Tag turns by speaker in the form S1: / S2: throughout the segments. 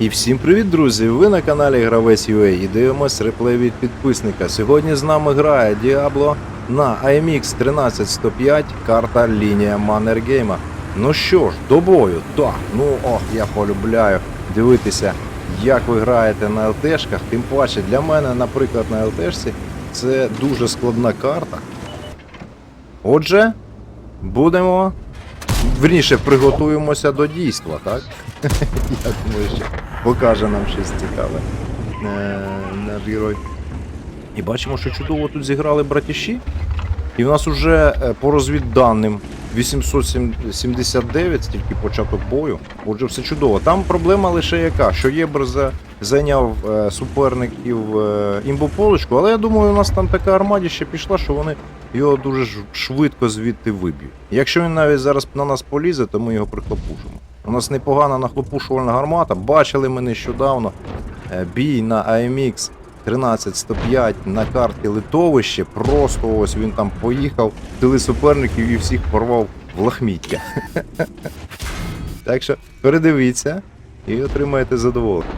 S1: І всім привіт, друзі! Ви на каналі Гравець UA і дивимось реплей від підписника. Сьогодні з нами грає Діабло на IMX 13105, карта лінія Маннергейма. Ну що ж, до бою, так, ну ох, я полюбляю дивитися, як ви граєте на ЛТшках. Тим паче для мене, наприклад, на ЛТшці це дуже складна карта. Отже, будемо. Верніше, приготуємося до дійства, так? Я думаю, що покаже нам щось цікаве е, наш герой. І бачимо, що чудово тут зіграли братіші. І в нас уже е, по розвідданим 879, тільки початок бою. Отже, все чудово. Там проблема лише яка, що Єбр зайняв е, суперників імбополочку, але я думаю, у нас там така армадіща пішла, що вони його дуже швидко звідти виб'ють. Якщо він навіть зараз на нас полізе, то ми його прихлопушимо. У нас непогана нахлопушувальна гармата. Бачили ми нещодавно е, бій на AMX 13105 на карті Литовище. Просто ось він там поїхав, тили суперників і всіх порвав в лахміття. Так що передивіться і отримаєте задоволення.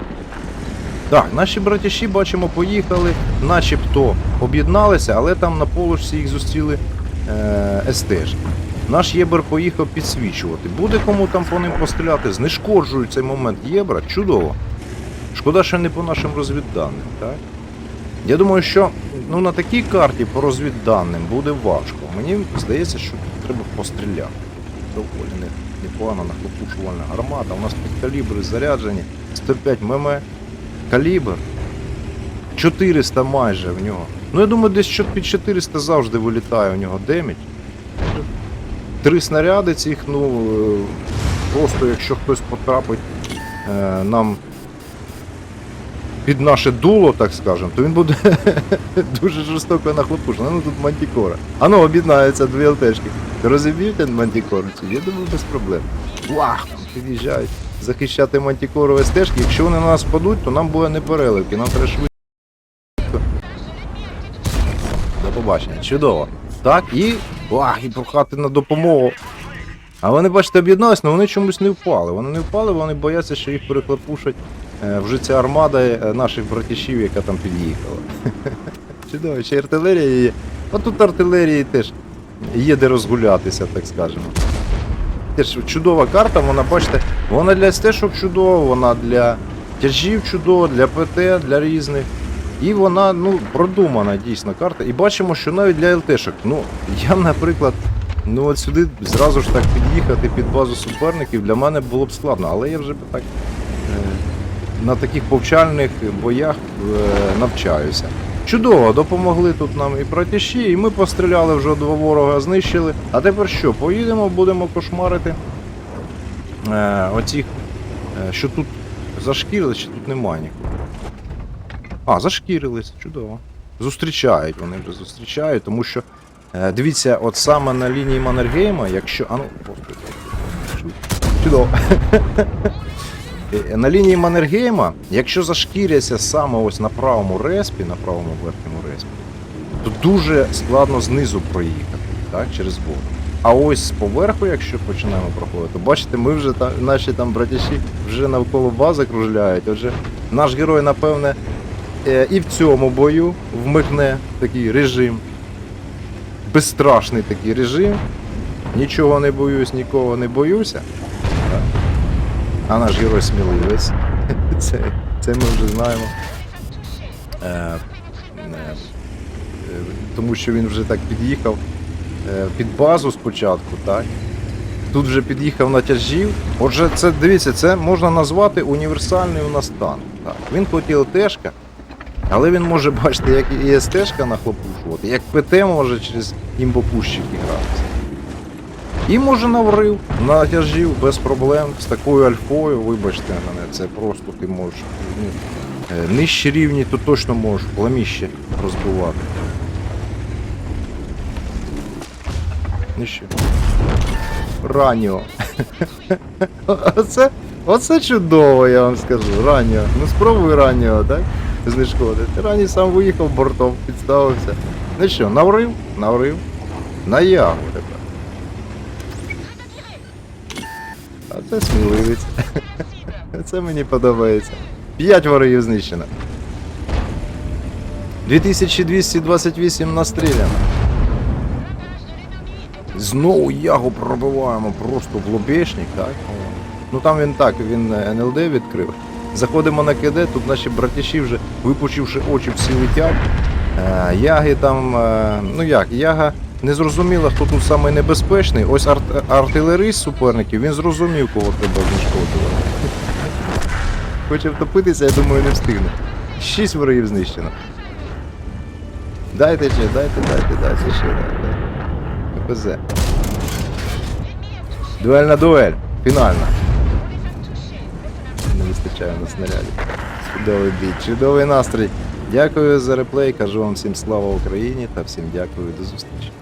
S1: Так, наші братіші, бачимо, поїхали, начебто об'єдналися, але там на полушці їх зустріли е, СТшки. Наш Єбер поїхав підсвічувати. Буде кому там по ним постріляти, знешкоджують цей момент Єбра. Чудово. Шкода, що не по нашим розвідданим, так? Я думаю, що ну, на такій карті по розвідданим буде важко. Мені здається, що треба постріляти. Доволі не- непогана нахлопушувальна гармата. У нас тут калібри заряджені. 105 мм. Калібр. 400 майже в нього. Ну я думаю, десь під 400 завжди вилітає у нього демідж. Три снаряди цих, ну е, просто якщо хтось потрапить е, нам під наше дуло, так скажемо, то він буде дуже жорстоко нахлопушений. Ну тут мантікора. А ну об'єднаються дві ЛТшки. Розіб'єте мантікору? цю? Я думаю, без проблем. Вах! Під'їжджають захищати мантікору стежки. Якщо вони на нас падуть, то нам буде не переливки, нам треба швидко. До побачення. Чудово. Так, і. Вах, і прохати на допомогу. А вони, бачите, об'єдналися, але вони чомусь не впали. Вони не впали, вони бояться, що їх переклепушать вже ця армада е, наших братішів, яка там під'їхала. Чудово, ще артилерія є. А тут артилерії теж є де розгулятися, так скажемо. Теж чудова карта, вона, бачите, вона для стежок чудова, вона для тяжів чудова, для ПТ, для різних. І вона ну, продумана дійсно карта. І бачимо, що навіть для ЛТшок. Ну, я, наприклад, ну от сюди зразу ж так під'їхати під базу суперників для мене було б складно, але я вже так е, на таких повчальних боях е, навчаюся. Чудово, допомогли тут нам і братіші, і ми постріляли вже два ворога, знищили. А тепер що? Поїдемо, будемо кошмарити е, оцих, е, що тут зашкірили, чи тут немає нікого. А, зашкірились, чудово. Зустрічають, вони вже зустрічають, тому що. е, Дивіться, от саме на лінії Маннергейма, якщо. А ну, господи, чудово. Е, На лінії Маннергейма, якщо зашкіряться саме ось на правому респі, на правому верхньому респі, то дуже складно знизу проїхати, так, через воду. А ось поверху, якщо починаємо проходити, то бачите, ми вже та, наші там братіші вже навколо бази кружляють. Отже, наш герой, напевне, і в цьому бою вмикне такий режим. Безстрашний такий режим. Нічого не боюсь, нікого не боюся. А наш герой сміливець. Це, це ми вже знаємо. Е, е, е, тому що він вже так під'їхав е, під базу спочатку, так? Тут вже під'їхав на тяжів. Отже, це дивіться, це можна назвати універсальний у нас танк. Так. Він хоч і ЛТшка, але він може, бачите, як і СТшка нахлопушувати, як ПТ може через імбокущики гратися. І може на врив, на тяжів без проблем, з такою альфою, вибачте мене, це просто ти можеш. Ну, е, нижчі рівні, то точно можеш пламіще розбивати. Нижче. Раніо. Оце, оце чудово, я вам скажу. Раніо. Ну спробуй раніо, так? Знешкодити. Рані сам виїхав бортом, підставився. Ну що, наврив? Наврив. На ягу тепер. А це сміливець. Це мені подобається. П'ять ворогів знищено. 2228 настріляно. Знову ягу пробиваємо просто в лобешник, так? Ну там він так, він е, НЛД відкрив. Заходимо на КД, тут наші братіші вже випучивши очі всі летять. Е, яги там, е, ну як, яга не зрозуміла, хто тут самий небезпечний. Ось арт- артилерист суперників, він зрозумів, кого треба знешкодувати. Хоче втопитися, я думаю, не встигне. Шість ворогів знищено. Дайте ще, дайте, дайте, дайте ще, дайте. ППЗ. Дуельна дуель. Фінальна. Вистачає на снаряді. Чудовий бій, чудовий настрій. Дякую за реплей. Кажу вам всім слава Україні та всім дякую до зустрічі.